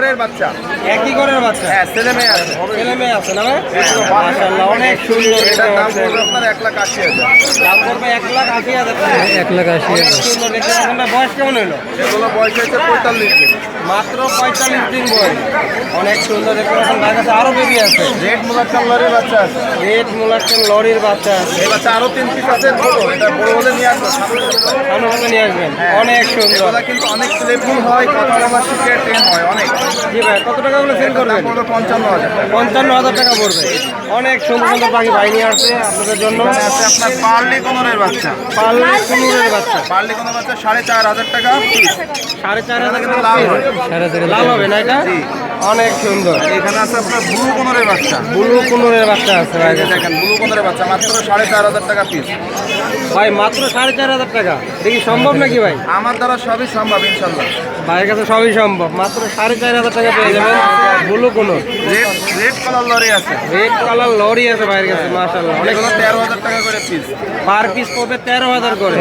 ঘরের বাচ্চা। একই ঘরের বাচ্চা? হ্যাঁ ছেলে মেয়ে আছে। ছেলে মেয়ে আছে না ভাই? মাশাআল্লাহ অনেক সুন্দর এটা দাম পড়বে আপনার এক লাখ আশি হাজার। দাম করবে এক লাখ আশি হাজার। টাকা এক লাখ আশি হাজার সুন্দর দেখতে বয়স কেমন হলো এগুলো বয়স হয়েছে পঁয়তাল্লিশ দিন। মাত্র পঁয়তাল্লিশ দিন বয়স। অনেক সুন্দর দেখতে পাচ্ছেন তার কাছে বেবি আছে। রেড মুলার লরির বাচ্চা আছে। রেড মুলাচ্ছেন লরির বাচ্চা আছে। এই বাচ্চা আরও তিন পিস আছে এটা বড় হলে নিয়ে সামনে আসবেন। অনেক সুন্দর। কিন্তু অনেক হয় কথা বলা শিখে হয় অনেক। জি ভাই কত টাকা বলে সেল করবেন? পঞ্চান্ন হাজার পঞ্চান্ন হাজার টাকা পড়বে। অনেক সুন্দর সুন্দর পাখি ভাই নিয়ে আসছে আপনাদের জন্য। আছে আপনার পার্লি কোনরের বাচ্চা। কুনুরের বাচ্চা। পার্লি কোনর বাচ্চা সাড়ে চার হাজার টাকা। সাড়ে চার হাজার কিন্তু টাকা লাভ হয়। সাড়ে হবে না এটা? অনেক সুন্দর। এখানে আছে আপনার ব্লু কোনরের বাচ্চা। ব্লু কুনুরের বাচ্চা আছে ভাই। দেখেন ব্লু কোনরের বাচ্চা মাত্র সাড়ে চার হাজার টাকা পিস ভাই মাত্র সাড়ে চার হাজার টাকা। দেখি সম্ভব নাকি ভাই? আমার দ্বারা সবই সম্ভব ইনশাল্লাহ। ভাইয়ের কাছে সবই সম্ভব। মাত্র সাড়ে চার হাজার টাকা পেয়ে যাবেন। ব্লু কুনুর রেড রেড কালার লরি আছে। রেড কালার লরি আছে ভাইয়ের কাছে মাশাল্লাহ অনেক এগুলো তেরো হাজার টাকা করে পিস পার পিস পড়বে তেরো হাজার করে।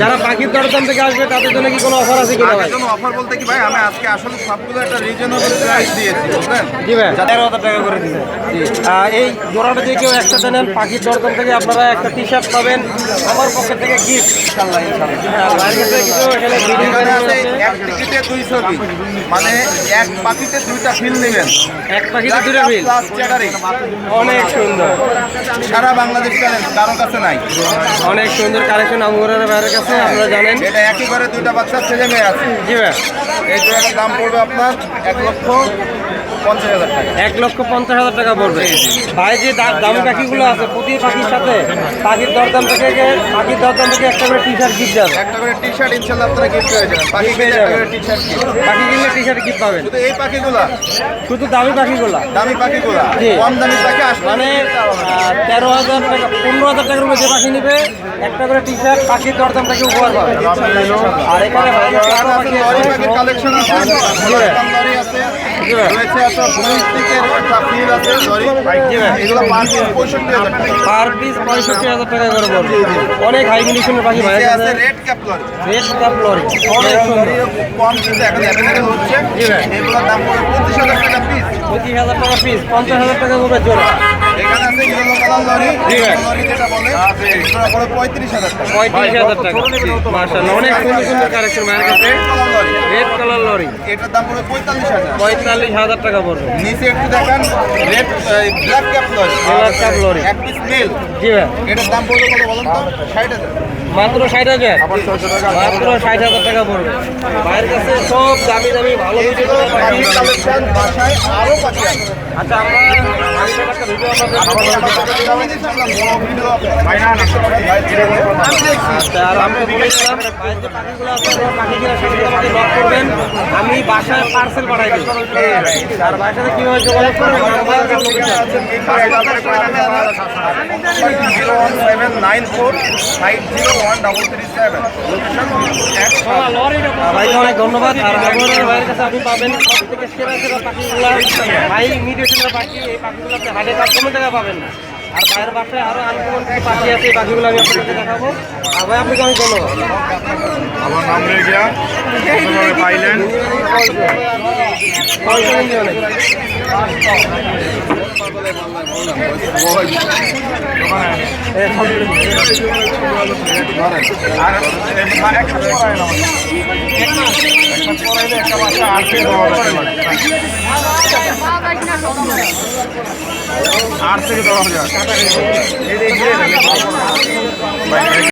যারা পাখির দরদাম থেকে আসবে তাদের জন্য কি কোনো অফার আছে কিনা ভাই? অফার বলতে কি ভাই আমি আজকে আসলে সবগুলো একটা রিজনেবল প্রাইস দিয়েছি বুঝলেন? তেরো হাজার টাকা করে এই জোড়াটা দিয়ে কেউ একসাথে নেন পাখির দরদাম থেকে আপনারা একটা টি শার্ট পাবেন। আমার পক্ষ থেকে গিফট ইনশাল্লাহ ইনশাল্লাহ টিকিটে দুই ছবি মানে এক পাখিতে দুইটা ফিল নেবেন। এক পাখিতে দুটো বিল অনেক সুন্দর। সারা বাংলাদেশ চ্যালেঞ্জ কারও কাছে নাই। অনেক সুন্দর কালেকশন বাইরের কাছে আপনারা জানেন। এটা একই ঘরে দুইটা বাচ্চা ছেলে মেয়ে আছে। জি ভাই। এই দাম পড়বে আপনার এক লক্ষ পঞ্চাশ হাজার টাকা। এক লক্ষ পঞ্চাশ হাজার টাকা পড়বে। ভাই যে দামি পাখিগুলো আছে প্রতি পাখির সাথে পাখির দরদাম থেকে পাখির দরদাম থেকে একটা করে টি শার্ট গিফট যাবে। একটা করে টি শার্ট ইনশাল্লাহ আপনারা গিফট হয়ে যাবেন পাখি কিনলে একটা করে টি শার্ট পাখি কিনলে টি শার্ট গিফট পাবেন। শুধু এই পাখিগুলা? শুধু দামি পাখিগুলা। দামি পাখিগুলা। কম দামি পাখি আসলে মানে তেরো হাজার টাকা পনেরো হাজার টাকার উপরে যে পাখি নিবে একটা করে টি শার্ট পাখির দরদাম থেকে উপহার পাবে। আর এখানে ভাই কালেকশন আছে। রয়েছে একটা ব্লুস্টিকের একটা ফিল আছে লরি জি ভাই। এগুলো পঁয়ষট্টি হাজার টাকা। পার পিস পঁয়ষট্টি হাজার টাকা করে পড়বে অনেক হাই কন্ডিশনের পাখি ভাই আছে red cap lorry red cap lorry অনেক সুন্দর। কম কিন্তু এখন অ্যাভেলেবেল হচ্ছে। এগুলোর দাম পড়বে পঁচিশ হাজার টাকা পিস পঁচিশ হাজার টাকা পিস পঞ্চাশ হাজার টাকা করে জোড়া। এখানে আছে ইয়েলো কালার লরি লরি যেটা বলে এগুলো পড়বে পঁয়ত্রিশ হাজার টাকা। পঁয়ত্রিশ হাজার টাকা। মার্শাল অনেক সুন্দর সুন্দর কালেকশন ভাইয়ের কাছে। Red colour lorry red colour lorry এটার দাম পড়বে পঁয়তাল্লিশ হাজার। পঁয়তাল্লিশ হাজার টাকা পড়বে। নিচে একটু দেখেন red black cap lorry. Black cap lorry. এক পিস মেল জি ভাই। এটার দাম পড়বে কত বলুন তো? ষাট হাজার। মাত্র ষাট হাজার। মাত্র ষাট হাজার টাকা পড়বে। ভাইয়ের কাছে সব দামি দামি ভালো আচ্ছা আমরা আচ্ছা। আমি বাসায় পার্সেল পাঠাই দেবো। আর বাসাতে কীভাবে যোগাযোগ করবেন ভাইকে অনেক ধন্যবাদ আর আবহাওয়ার ভাইয়ের কাছে আপনি পাবেন সব থেকে সেরা সেরা পাখিগুলো ভাই মিডিয়েশনের পাখি এই পাখিগুলো আপনি হাটে কাজ কোনো জায়গায় পাবেন না আর ভাইয়ের বাসায় আরও আনকমন কিছু পাখি আছে এই পাখিগুলো আমি দেখাবো আর ভাই আপনাকে অনেক ধন্যবাদ আমার নাম রেগিয়া পাইলেন আট থেকে দশ হাজার।